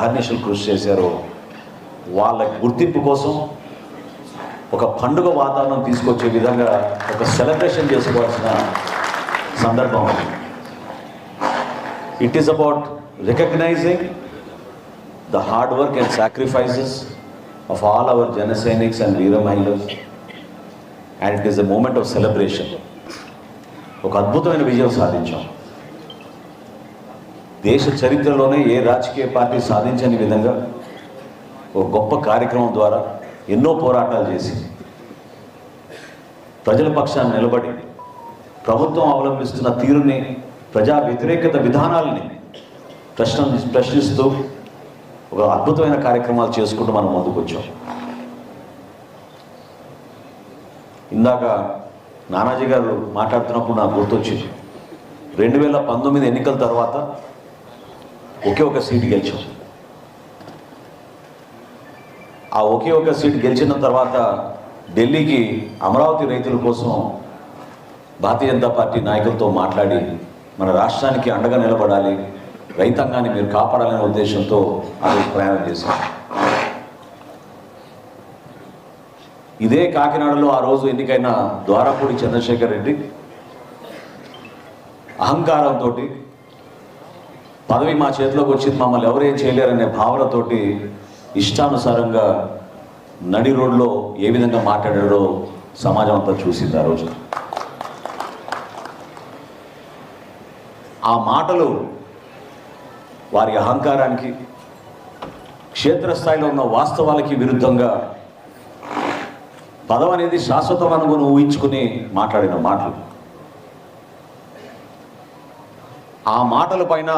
అహర్నిశలు కృషి చేశారో. వాళ్ళ గుర్తింపు కోసం ఒక పండుగ వాతావరణం తీసుకొచ్చే విధంగా ఒక సెలబ్రేషన్ చేసుకోవాల్సిన సందర్భం. It is about recognising the hard work and sacrifices of all our Jana Sainiks and వీర మహిళలు and it is a moment of celebration ఒక అద్భుతమైన విజయం సాధించాం. దేశ చరిత్రలోనే ఏ రాజకీయ పార్టీ సాధించని విధంగా ఒక గొప్ప కార్యక్రమం ద్వారా ఎన్నో పోరాటాలు చేసి ప్రజల పక్షాన్ని నిలబడి ప్రభుత్వం అవలంబిస్తున్న తీరుని ప్రజా వ్యతిరేకత విధానాలని ప్రశ్న ప్రశ్నిస్తూ ఒక అద్భుతమైన కార్యక్రమాలు చేసుకుంటూ మనం ముందుకు వచ్చాం ఇందాక నానాజీ గారు మాట్లాడుతున్నప్పుడు నాకు గుర్తొచ్చింది. రెండు వేల పంతొమ్మిది ఎన్నికల తర్వాత ఒకే ఒక సీటు గెలిచాం. ఆ ఒకే ఒక సీట్ గెలిచిన తర్వాత ఢిల్లీకి అమరావతి రైతుల కోసం భారతీయ జనతా పార్టీ నాయకులతో మాట్లాడి మన రాష్ట్రానికి అండగా నిలబడాలి రైతాంగాన్ని మీరు కాపాడాలనే ఉద్దేశంతో అది ప్రయాణం చేశాం. ఇదే కాకినాడలో ఆ రోజు ఎన్నికైన ద్వారపూడి చంద్రశేఖర్ రెడ్డి అహంకారంతో పదవి మా చేతిలోకి వచ్చింది మమ్మల్ని ఎవరేం చేయలేరనే భావనతోటి ఇష్టానుసారంగా నడి రోడ్లో ఏ విధంగా మాట్లాడారో సమాజం అంతా చూసింది ఆ రోజు. ఆ మాటలు వారి అహంకారానికి క్షేత్రస్థాయిలో ఉన్న వాస్తవాలకి విరుద్ధంగా పదం అనేది శాశ్వతం అనుకుని ఊహించుకుని మాట్లాడిన మాటలు. ఆ మాటల పైన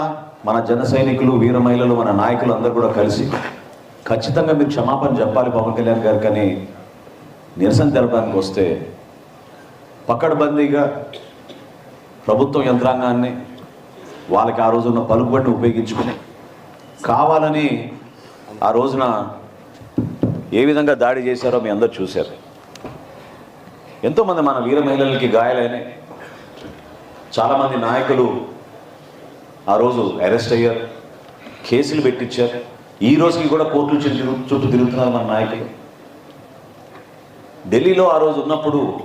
మన జన సైనికులు వీర మహిళలు మన నాయకులు అందరూ కూడా కలిసి ఖచ్చితంగా మీరు క్షమాపణ చెప్పాలి పవన్ కళ్యాణ్ గారికి కానీ నిరసన తెలపడానికి వస్తే పక్కడబందీగా ప్రభుత్వ యంత్రాంగాన్ని వాళ్ళకి ఆ రోజున పలుకుబట్టి ఉపయోగించుకుని కావాలని ఆ రోజున ఏ విధంగా దాడి చేశారో మీ అందరు చూశారు. ఎంతోమంది మన వీర మహిళలకి గాయాలైనాయి. చాలామంది నాయకులు ఆ రోజు అరెస్ట్ అయ్యారు. కేసులు పెట్టించారు. ఈ రోజుకి కూడా కోర్టుల చుట్టూ చుట్టూ తిరుగుతున్నారు మన నాయకులు. ఢిల్లీలో ఆ రోజు ఉన్నప్పుడు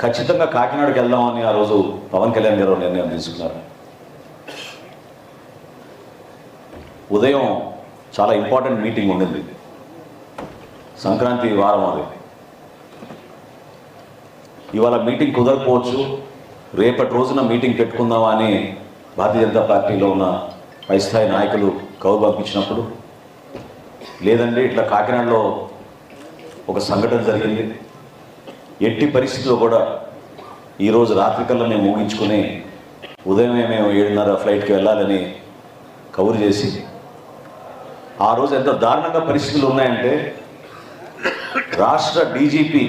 ఖచ్చితంగా కాకినాడకి వెళ్దామని ఆ రోజు పవన్ కళ్యాణ్ గారు నిర్ణయం తీసుకున్నారు. ఉదయం చాలా ఇంపార్టెంట్ మీటింగ్ ఉండింది. సంక్రాంతి వారం అది. ఇవాళ మీటింగ్ కుదరకపోవచ్చు. రేపటి రోజున మీటింగ్ పెట్టుకుందామా అని భారతీయ జనతా పార్టీలో ఉన్న పై స్థాయి నాయకులు కౌరు పంపించినప్పుడు లేదండి ఇట్లా కాకినాడలో ఒక సంఘటన జరిగింది. ఎట్టి పరిస్థితిలో కూడా ఈరోజు రాత్రికల్లా మేము ముగించుకుని ఉదయమే మేము ఏడున్నర ఫ్లైట్కి వెళ్ళాలని కబురు చేసి ఆ రోజు ఎంత దారుణంగా పరిస్థితులు ఉన్నాయంటే రాష్ట్ర డీజీపీ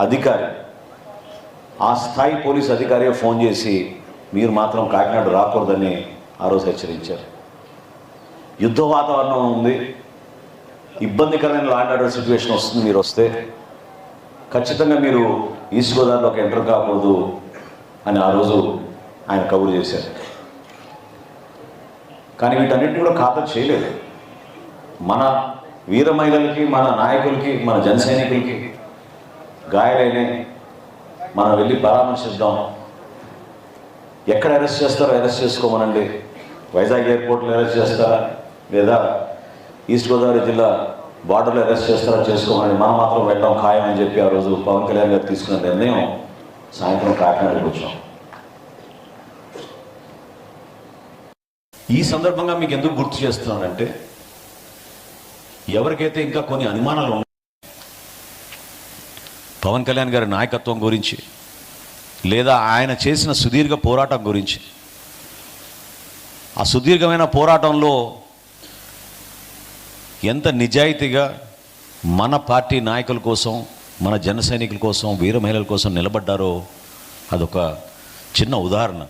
అధికారి ఆ స్థాయి పోలీస్ అధికారి ఫోన్ చేసి మీరు మాత్రం కాకినాడ రాకూడదని ఆ రోజు హెచ్చరించారు. యుద్ధ వాతావరణం ఉంది. ఇబ్బందికరమైన లాండ్ ఆర్డర్ సిచ్యువేషన్ వస్తుంది మీరు వస్తే. ఖచ్చితంగా మీరు ఈస్ట్ గోదావరిలోకి ఎంటర్ కాకూడదు అని ఆ రోజు ఆయన కబురు చేశారు. కానీ వీటన్నిటిని కూడా ఖాతా చేయలేదు. మన వీర మహిళలకి మన నాయకులకి మన జనసైనికులకి గాయాలైన మనం వెళ్ళి పరామర్శిద్దాం. ఎక్కడ అరెస్ట్ చేస్తారో అరెస్ట్ చేసుకోమనండి. వైజాగ్ ఎయిర్పోర్ట్లో అరెస్ట్ చేస్తారా? లేదా ఈస్ట్ గోదావరి జిల్లా బార్డర్లో అరెస్ట్ చేస్తారా? చేసుకోమని మనం మాత్రం వెళ్ళడం ఖాయం అని చెప్పి ఆ రోజు పవన్ కళ్యాణ్ గారు తీసుకున్న నిర్ణయం సాయంత్రం కాకినాడకి వచ్చాం. ఈ సందర్భంగా మీకు ఎందుకు గుర్తు చేస్తున్నానంటే ఎవరికైతే ఇంకా కొన్ని అనుమానాలు ఉన్నాయి పవన్ కళ్యాణ్ గారి నాయకత్వం గురించి లేదా ఆయన చేసిన సుదీర్ఘ పోరాటం గురించి. ఆ సుదీర్ఘమైన పోరాటంలో ఎంత నిజాయితీగా మన పార్టీ నాయకుల కోసం మన జన సైనికుల కోసం వీర మహిళల కోసం నిలబడ్డారో అదొక చిన్న ఉదాహరణ.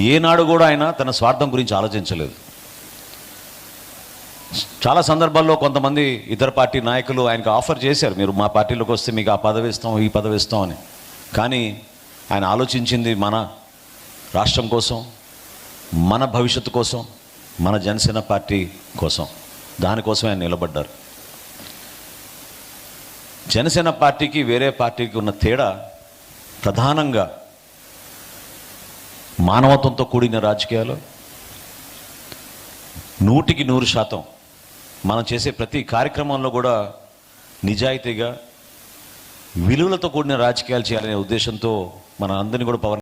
ఏనాడు కూడా ఆయన తన స్వార్థం గురించి ఆలోచించలేదు. చాలా సందర్భాల్లో కొంతమంది ఇతర పార్టీ నాయకులు ఆయనకు ఆఫర్ చేశారు. మీరు మా పార్టీలోకి వస్తే మీకు ఆ పదవి ఇస్తాం ఈ పదవి ఇస్తాం అని. కానీ ఆయన ఆలోచించింది మన రాష్ట్రం కోసం మన భవిష్యత్తు కోసం మన జనసేన పార్టీ కోసం. దానికోసం ఆయన నిలబడ్డారు. జనసేన పార్టీకి వేరే పార్టీకి ఉన్న తేడా ప్రధానంగా మానవత్వంతో కూడిన రాజకీయాలు. నూటికి నూరు శాతం మనం చేసే ప్రతి కార్యక్రమంలో కూడా నిజాయితీగా విలువలతో కూడిన రాజకీయాలు చేయాలనే ఉద్దేశంతో మన అందరినీ కూడా పవన్